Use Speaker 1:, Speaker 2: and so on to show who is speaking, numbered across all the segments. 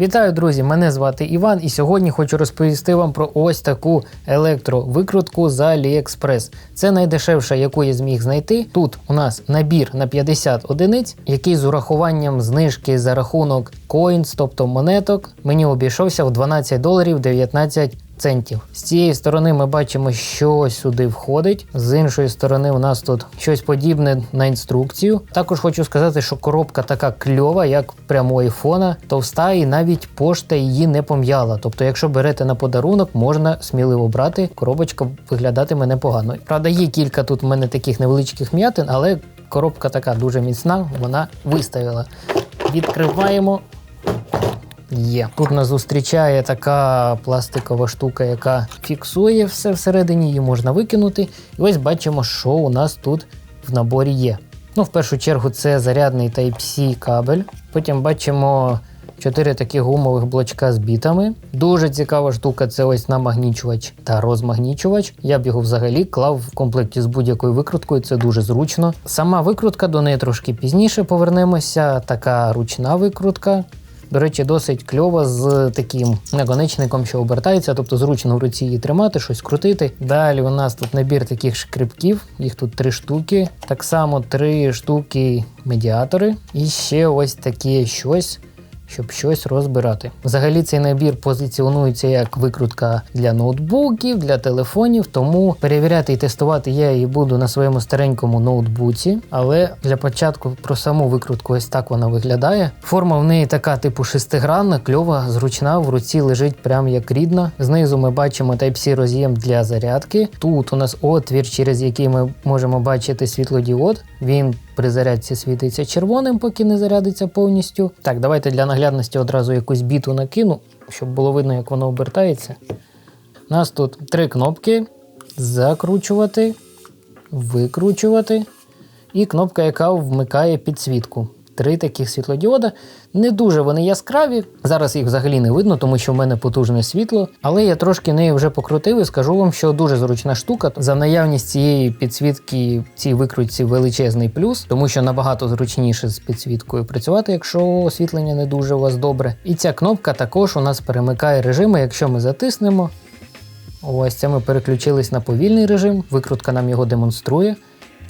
Speaker 1: Вітаю, друзі! Мене звати Іван, і сьогодні хочу розповісти вам про ось таку електровикрутку за AliExpress. Це найдешевша, яку я зміг знайти. Тут у нас набір на 50 одиниць, який з урахуванням знижки за рахунок coins, тобто монеток, мені обійшовся в 12 доларів 19 центів. З цієї сторони ми бачимо, що сюди входить. З іншої сторони, у нас тут щось подібне на інструкцію. Також хочу сказати, що коробка така кльова, як прямо айфона, товста, і навіть пошта її не пом'яла. Тобто, якщо берете на подарунок, можна сміливо брати. Коробочка виглядатиме непогано. Правда, є кілька тут в мене таких невеличких м'ятин, але коробка така дуже міцна, вона виставила. Відкриваємо. Є. Тут нас зустрічає така пластикова штука, яка фіксує все всередині, її можна викинути. І ось бачимо, що у нас тут в наборі є. Ну, в першу чергу, це зарядний Type-C кабель. Потім бачимо чотири такі гумових блочка з бітами. Дуже цікава штука це ось намагнічувач та розмагнічувач. Я б його взагалі клав в комплекті з будь-якою викруткою, це дуже зручно. Сама викрутка до неї трошки пізніше повернемося. Така ручна викрутка. До речі, досить кльова з таким наконечником, що обертається, тобто зручно в руці її тримати, щось крутити. Далі у нас тут набір таких шкребків, їх тут три штуки. Так само три штуки медіатори. І ще ось таке щось. Щоб щось розбирати. Взагалі цей набір позиціонується як викрутка для ноутбуків, для телефонів, тому перевіряти і тестувати я її буду на своєму старенькому ноутбуці. Але для початку про саму викрутку ось так вона виглядає. Форма в неї така, типу шестигранна, кльова, зручна, в руці лежить прям як рідна. Знизу ми бачимо Type-C роз'єм для зарядки. Тут у нас отвір, через який ми можемо бачити світлодіод. Він при зарядці світиться червоним, поки не зарядиться повністю. Так, давайте для наглядності одразу якусь біту накину, щоб було видно, як воно обертається. У нас тут три кнопки: закручувати, викручувати, і кнопка, яка вмикає підсвітку. Три таких світлодіода. Не дуже вони яскраві. Зараз їх взагалі не видно, тому що в мене потужне світло. Але я трошки нею вже покрутив і скажу вам, що дуже зручна штука. За наявність цієї підсвітки цій викрутці величезний плюс, тому що набагато зручніше з підсвіткою працювати, якщо освітлення не дуже у вас добре. І ця кнопка також у нас перемикає режими, якщо ми затиснемо. Ось це ми переключились на повільний режим. Викрутка нам його демонструє.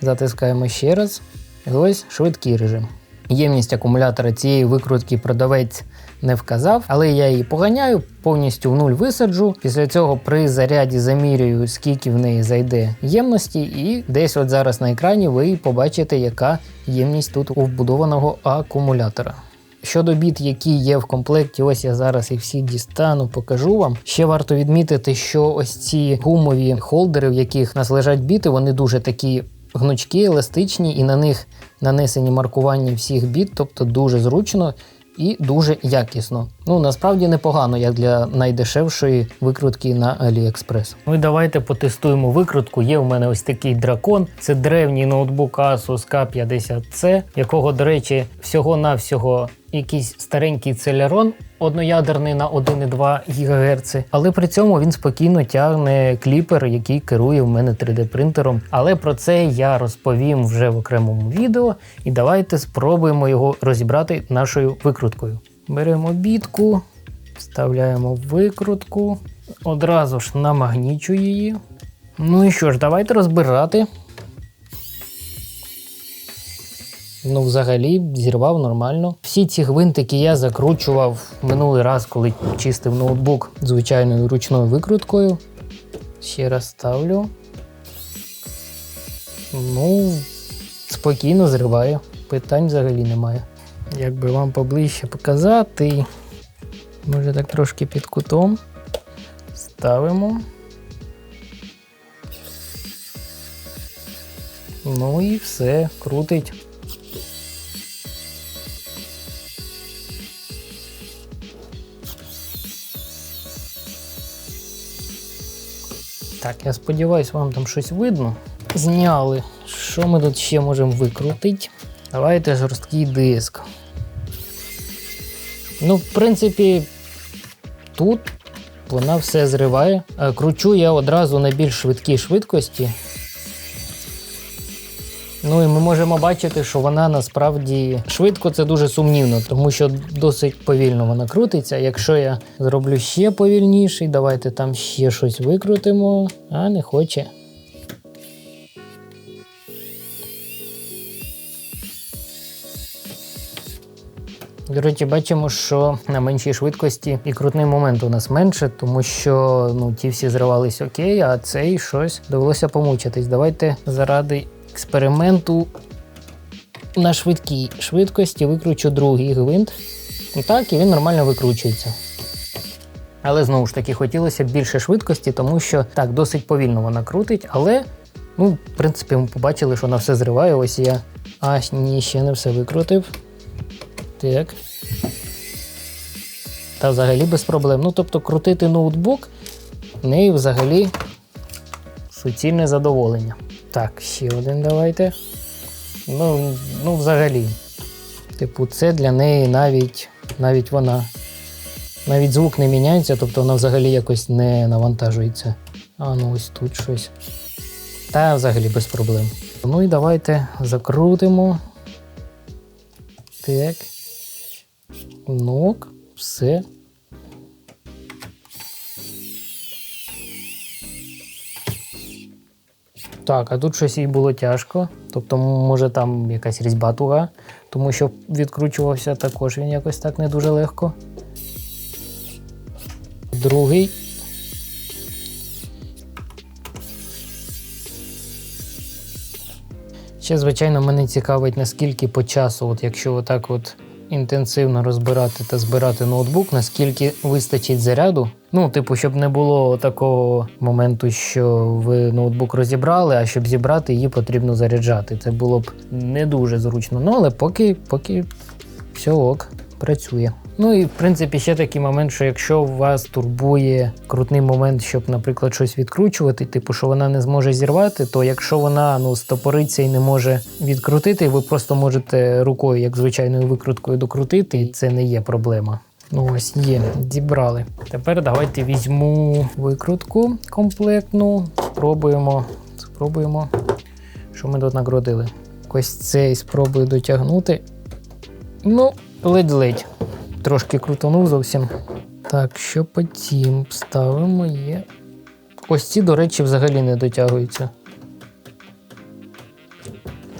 Speaker 1: Затискаємо ще раз. І ось швидкий режим. Ємність акумулятора цієї викрутки продавець не вказав, але я її поганяю, повністю в нуль висаджу. Після цього при заряді замірюю, скільки в неї зайде ємності, і десь от зараз на екрані ви побачите, яка ємність тут у вбудованого акумулятора. Щодо біт, які є в комплекті, ось я зараз їх всі дістану, покажу вам. Ще варто відмітити, що ось ці гумові холдери, в яких нас лежать біти, вони дуже такі гнучкі, еластичні, і на них нанесені маркування всіх біт, тобто дуже зручно і дуже якісно. Ну насправді непогано, як для найдешевшої викрутки на AliExpress. Ну і давайте потестуємо викрутку. Є в мене ось такий дракон. Це древній ноутбук Asus K50C, якого, до речі, всього-навсього якийсь старенький целярон одноядерний на 1,2 ГГц, але при цьому він спокійно тягне кліпер, який керує в мене 3D-принтером. Але про це я розповім вже в окремому відео. І давайте спробуємо його розібрати нашою викруткою. Беремо бітку, вставляємо викрутку, одразу ж намагнічую її. Ну і що ж, давайте розбирати. Ну, взагалі, зірвав нормально. Всі ці гвинтики я закручував минулий раз, коли чистив ноутбук звичайною ручною викруткою. Ще раз ставлю. Ну, спокійно зриває. Питань взагалі немає. Як би вам поближче показати. Може так трошки під кутом. Ставимо. Ну і все, крутить. Так, я сподіваюся, вам там щось видно. Зняли. Що ми тут ще можемо викрутити? Давайте жорсткий диск. Ну, в принципі, тут вона все зриває. Е, Кручу я одразу на більш швидкій швидкості. Ну і ми можемо бачити, що вона насправді швидко це дуже сумнівно, тому що досить повільно вона крутиться. Якщо я зроблю ще повільніший, давайте там ще щось викрутимо, а не хоче. До речі, бачимо, що на меншій швидкості і крутний момент у нас менше, тому що ну, ті всі зривались окей, а цей щось довелося помучитись. Давайте заради експерименту на швидкій швидкості викручу другий гвинт. Так, і він нормально викручується. Але знову ж таки хотілося б більше швидкості, тому що так, досить повільно вона крутить, але, ну, в принципі, ми побачили, що вона все зриває. Ось я. А, ні, ще не все викрутив. Так. Та взагалі без проблем. Ну, тобто, крутити ноутбук неї взагалі суцільне задоволення. Так, ще один давайте. Ну, ну взагалі. Типу, це для неї навіть навіть вона. Навіть звук не міняється, тобто вона взагалі якось не навантажується. А ну ось тут щось. Та взагалі без проблем. Ну і давайте закрутимо. Так. Нок, все. Так, а тут щось їй було тяжко. Тобто, може там якась різьба туга, тому що відкручувався також він якось так не дуже легко. Другий. Ще, звичайно, мене цікавить, наскільки по часу, от якщо отак от інтенсивно розбирати та збирати ноутбук, наскільки вистачить заряду. Ну, типу, щоб не було такого моменту, що ви ноутбук розібрали, а щоб зібрати, її потрібно заряджати. Це було б не дуже зручно. Ну, але поки, поки все ок, працює. Ну і в принципі ще такий момент, що якщо вас турбує крутний момент, щоб, наприклад, щось відкручувати, типу, що вона не зможе зірвати, то якщо вона ну стопориться і не може відкрутити, ви просто можете рукою, як звичайною викруткою, докрутити, і це не є проблема. Ну ось є, зібрали. Тепер давайте візьму викрутку комплектну, спробуємо. Спробуємо, що ми тут нагрудили. Ось цей спробую дотягнути. Ну, ледь-ледь. Трошки крутанув зовсім. Так, що потім ставимо є. Ось ці, до речі, взагалі не дотягуються.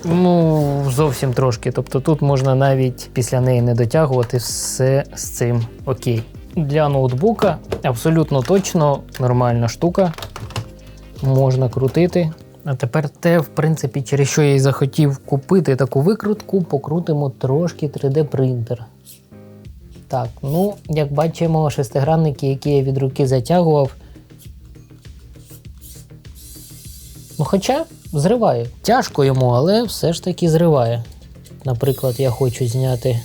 Speaker 1: Ну, зовсім трошки. Тобто тут можна навіть після неї не дотягувати все з цим окей. Для ноутбука абсолютно точно нормальна штука. Можна крутити. А тепер те, в принципі, через що я і захотів купити таку викрутку, покрутимо трошки 3D-принтер. Так, ну, як бачимо, шестигранники, які я від руки затягував. Ну, хоча зриває. Тяжко йому, але все ж таки зриває. Наприклад, я хочу зняти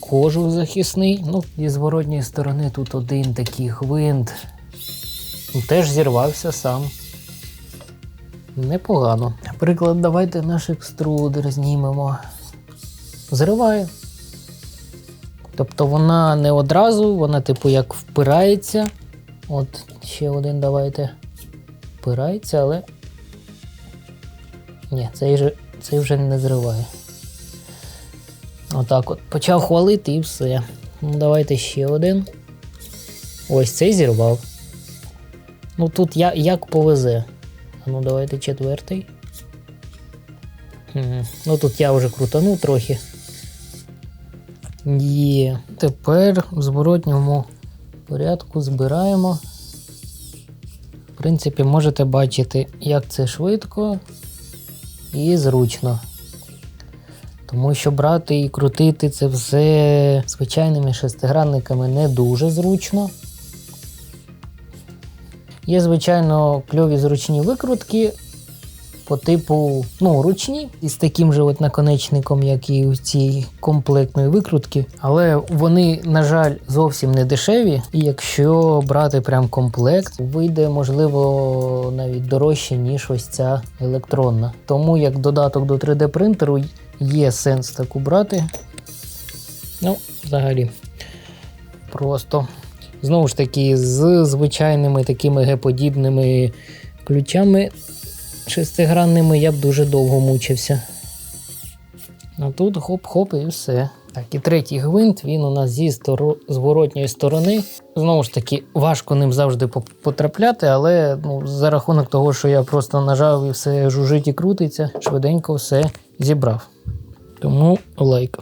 Speaker 1: кожух захисний. Ну, зі зворотньої сторони тут один такий гвинт. Ну, Теж зірвався сам. Непогано. Наприклад, давайте наш екструдер знімемо. Зриває. Тобто вона не одразу, вона, типу, як впирається. От, ще один давайте. Впирається, але. Ні, цей, же, цей вже не зриває. Отак от. Почав хвалити і все. Ну, давайте ще один. Ось цей зірвав. Ну тут я, як повезе. Ну давайте четвертий. Ну тут я вже крутанув трохи. Є. Тепер в зворотньому порядку збираємо. В принципі, можете бачити, як це швидко і зручно. Тому що брати і крутити це все звичайними шестигранниками не дуже зручно. Є, звичайно, кльові зручні викрутки по типу ну, ручні, із таким же от наконечником, як і у цій комплектної викрутки. Але вони, на жаль, зовсім не дешеві. І якщо брати прям комплект, вийде, можливо, навіть дорожче, ніж ось ця електронна. Тому як додаток до 3D принтеру є сенс таку брати. Ну, взагалі, просто. Знову ж таки, з звичайними такими геподібними ключами шестигранними я б дуже довго мучився. А тут хоп-хоп і все. Так, і третій гвинт, він у нас зі сторо... зворотньої сторони. Знову ж таки, важко ним завжди потрапляти, але ну, за рахунок того, що я просто нажав і все жужить і крутиться, швиденько все зібрав. Тому лайк.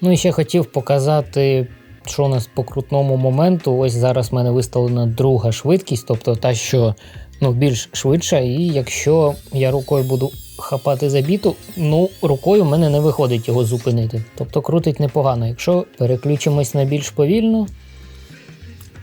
Speaker 1: Ну і ще хотів показати, що у нас по крутному моменту. Ось зараз в мене виставлена друга швидкість, тобто та, що ну, більш швидша. І якщо я рукою буду хапати за біту, ну рукою в мене не виходить його зупинити. Тобто крутить непогано. Якщо переключимось на більш повільно,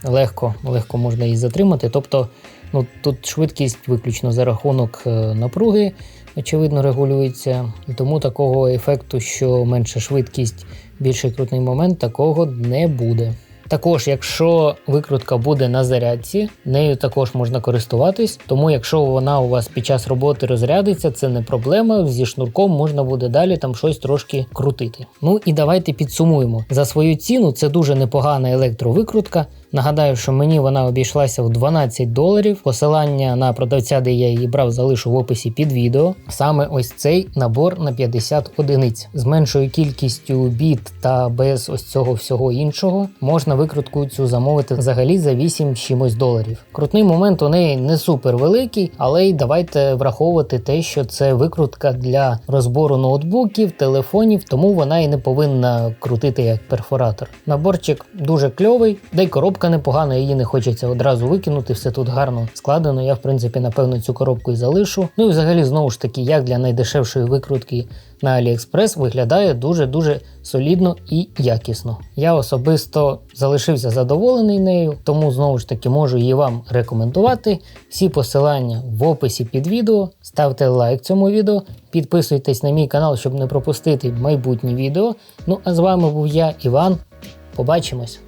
Speaker 1: легко, легко можна її затримати. Тобто, ну, тут швидкість виключно за рахунок е, напруги, очевидно, регулюється. І тому такого ефекту, що менша швидкість, більший крутний момент, такого не буде. Також, якщо викрутка буде на зарядці, нею також можна користуватись. Тому, якщо вона у вас під час роботи розрядиться, це не проблема. Зі шнурком можна буде далі там щось трошки крутити. Ну і давайте підсумуємо. За свою ціну це дуже непогана електровикрутка. Нагадаю, що мені вона обійшлася в 12 доларів. Посилання на продавця, де я її брав, залишу в описі під відео. Саме ось цей набор на 50 одиниць з меншою кількістю біт та без ось цього всього іншого можна викрутку цю замовити взагалі за 8 чимось доларів. Крутний момент у неї не супер великий, але й давайте враховувати те, що це викрутка для розбору ноутбуків, телефонів, тому вона і не повинна крутити як перфоратор. Наборчик дуже кльовий, да й коробка непогана, її не хочеться одразу викинути. Все тут гарно складено. Я, в принципі, напевно, цю коробку і залишу. Ну і взагалі, знову ж таки, як для найдешевшої викрутки на AliExpress виглядає дуже-дуже солідно і якісно. Я особисто залишився задоволений нею, тому знову ж таки можу її вам рекомендувати. Всі посилання в описі під відео. Ставте лайк цьому відео, підписуйтесь на мій канал, щоб не пропустити майбутні відео. Ну а з вами був я, Іван. Побачимось!